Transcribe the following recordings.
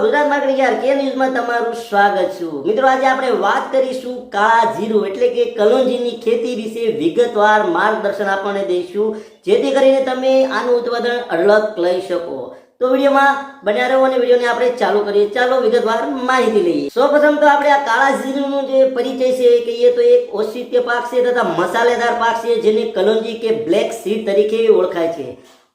Gujarat market યાર કે ન્યૂઝમાં તમારું સ્વાગત છું? મિત્રો, આજે આપણે વાત કરીશું કાળા જીરું એટલે કે કલોંજીની ખેતી વિશે વિગતવાર માર્ગદર્શન આપણને દઈશું, જેથી કરીને તમે આનું ઉત્પાદન અલગ લઈ શકો. તો વિડીયોમાં બન્યા રહો અને વિડીયોને આપણે ચાલુ કરીએ. ચાલો વિગતવાર માહિતી લઈએ. સૌપ્રથમ તો આપણે આ કાળા જીરુંનો જે પરિચય છે કહીએ તો એક ઔષધીય પાક છે તથા મસાલેદાર પાક છે જેને કલોંજી કે બ્લેક સીડ તરીકે ઓળખાય છે.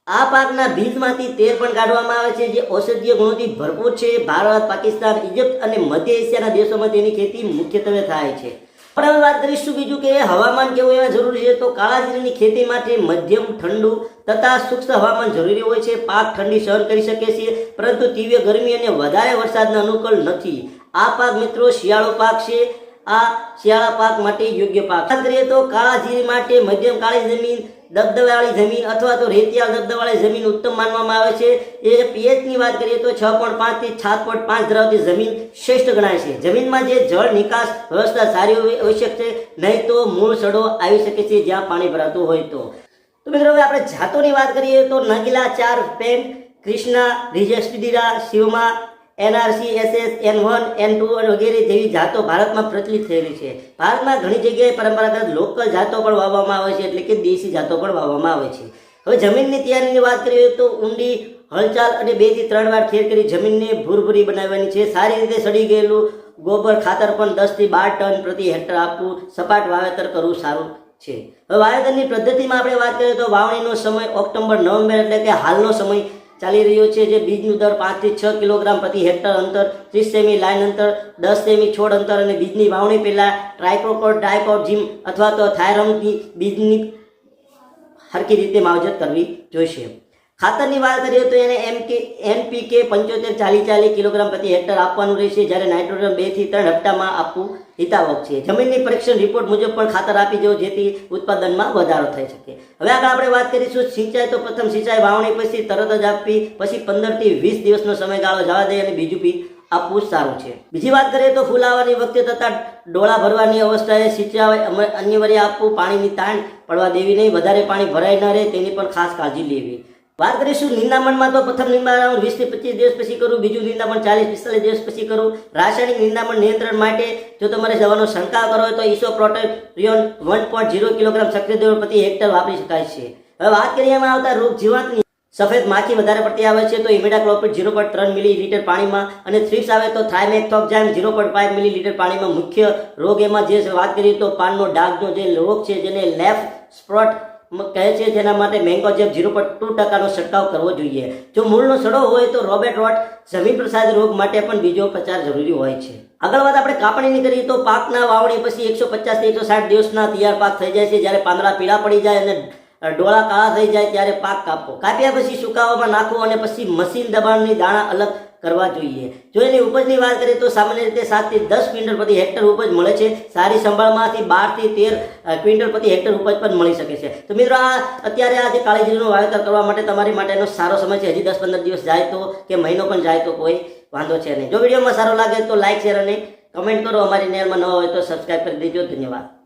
આ પાકના બીજમાંથી તેલ પણ કાઢવામાં આવે છે, જે ઔષધીય ગુણોથી ભરપૂર છે. ભારત, પાકિસ્તાન ઇજિપ્ત અને મધ્ય એશિયાના દેશોમાં તેની ખેતી મુખ્યત્વે થાય છે. પણ હવે વાત કરીશું બીજું કે હવામાન કેવું એવા જરૂરી છે? તો કાળા જીરાની ખેતી માટે મધ્યમ, ઠંડુ તથા શુષ્ક હવામાન જરૂરી હોય છે. પાક ઠંડી સહન કરી શકે છે પરંતુ તીવ્ર ગરમી અને વધારે વરસાદના અનુકૂળ નથી. આ પાક મિત્રો શિયાળો પાક છે. આ શિયાળા પાક માટે યોગ્ય પાક. ખાતરીએ તો કાળા જીરી માટે મધ્યમ કાળી જમીન, દબદબાવાળી જમીન અથવા તો રેતિયાળ દબદબાવાળી જમીન ઉત્તમ માનવામાં આવે છે. એ પીએચની વાત કરીએ તો છ પોઈન્ટ પાંચથી સાત પોઈન્ટ પાંચ ધરાવતી જમીન શ્રેષ્ઠ ગણાય છે. જમીનમાં જે જળ નિકાસ વ્યવસ્થા સારી હોવી આવશ્યક છે, નહીં તો મૂળ સડો આવી શકે છે, જ્યાં પાણી ભરાતું હોય તો. તો મિત્રો, હવે આપણે જાતોની વાત કરીએ તો નગીલા ચાર પેન ક્રિષ્ના રિજેસ્ટીરા શિવમા NRC, SS, N one, N two વગેરે જેવી જાતો ભારતમાં પ્રચલિત થયેલી છે. ભારતમાં ઘણી જગ્યાએ પરંપરાગત લોકલ જાતો પણ વાવવામાં આવે છે, એટલે કે દેશી જાતો પણ વાવવામાં આવે છે. હવે જમીનની તૈયારીની વાત કરીએ તો ઊંડી, હલચાલ અને બેથી ત્રણ વાર ખેર કરી જમીનને ભૂરભૂરી બનાવવાની છે. સારી રીતે સડી ગયેલું ગોબર ખાતર પણ દસથી બાર ટન પ્રતિ હેક્ટર આપવું, સપાટ વાવેતર કરવું સારું છે. હવે વાવેતરની પદ્ધતિમાં આપણે વાત કરીએ તો વાવણીનો સમય ઓક્ટોબર, નવેમ્બર એટલે કે હાલનો સમય ચાલી રહ્યો છે જે બીજનું દર પાંચથી છ કિલોગ્રામ પ્રતિ હેક્ટર અંતર, ત્રીસ સેમી લાઇન અંતર, દસ સેમી છોડ અંતર અને બીજની વાવણી પહેલાં ટ્રાયકોકોટ ડાયકોજીમ અથવા તો થાયરમથી બીજની હરકી રીતે માવજત કરવી જોઈશે. ખાતરની વાત કરીએ તો એને એમ કે એનપીકે પંચોતેર ચાલી ચાલીસ કિલોગ્રામ પ્રતિ હેક્ટર આપવાનું રહેશે. જ્યારે નાઇટ્રોજન બેથી ત્રણ હપ્તામાં આપવું હિતાવક છે. જમીનની પરીક્ષણ રિપોર્ટ મુજબ પણ ખાતર આપી દેવું જેથી ઉત્પાદનમાં વધારો થઈ શકે. હવે આગળ આપણે વાત કરીશું સિંચાઈ. તો પ્રથમ સિંચાઈ વાવણી પછી તરત જ આપવી, પછી પંદરથી વીસ દિવસનો સમયગાળો જવા દે અને બીજું પી આપવું સારું છે. બીજી વાત કરીએ તો ફૂલાવાની વખતે તથા ડોળા ભરવાની અવસ્થાએ સિંચાઈ અનિવાર્ય આપવું. પાણીની તાણ પડવા દેવી નહીં. વધારે પાણી ભરાઈ ન રહે. તેની પણ ખાસ કાળજી લેવી. વાત કરીશું નિંદામણમાં તો પ્રથમ નિંદામણ વીસથી પચીસ દિવસ પછી કરું, બીજું નિંદામણ ચાલીસ પિસ્તાલીસ દિવસ પછી કરું. રાસાયણિક નિંદામણ નિયંત્રણ માટે જો તમારે જવાનો શંકા કરો તો ઈસો પ્રોટેરિયોન વન પોઈન્ટ ઝીરો કિલોગ્રામ સક્રિય પ્રતિ હેક્ટર વાપરી શકાય છે. હવે વાત કરવામાં આવતા રોગ જીવાતની. સફેદ માખી વધારે પડતી આવે છે તો ઇમિડાક્લોપિડ ઝીરો પોઈન્ટ ત્રણ મિલી લીટર પાણીમાં અને થ્રીપ્સ આવે તો thiamethoxam zero point five millilitre પાણીમાં મુખ્ય રોગ એમાં જે વાત કરીએ તો પાનનો ડાઘનો જે રોગ છે જેને લેફ સ્પ્રોટ કહે છે જેના માટે mango jab zero point two ટકાનો છંટકાવ કરવો જોઈએ. જો મૂળનો સડો હોય તો રોબેટ રોટ જમીન પ્રસાદ રોગ માટે પણ બીજો પ્રચાર જરૂરી હોય છે. આગળ વાત આપણે કાપણીની કરીએ તો પાકના વાવણી પછી એકસો પચાસથી એકસો સાઠ દિવસના તૈયાર પાક થઈ જાય છે. જ્યારે પાંદડા પીળા પડી જાય અને ડોળા કાળા થઈ જાય ત્યારે પાક કાપો. કાપ્યા પછી સુકાવામાં નાખવો અને પછી મશીન દબાણની દાણા અલગ કરવા જોઈએ. જો એની ઉપજની વાત કરીએ તો સામાન્ય રીતે સાતથી દસ ક્વિન્ટલ પ્રતિ હેક્ટર ઉપજ મળે છે. સારી સંભાળમાંથી બારથી તેર ક્વિન્ટલ પ્રતિ હેક્ટર ઉપજ પણ મળી શકે છે. તો મિત્રો આ અત્યારે આ જે કાળી વાવેતર કરવા માટે તમારી માટેનો સારો સમય છે. હજી દસ પંદર દિવસ જાય તો કે મહિનો પણ જાય તો કોઈ વાંધો છે નહીં. જો વિડીયોમાં સારો લાગે તો લાઇક શેર અને કમેન્ટ કરો. અમારી ચેનલમાં ન હોય તો સબસ્ક્રાઈબ કરી દેજો. ધન્યવાદ.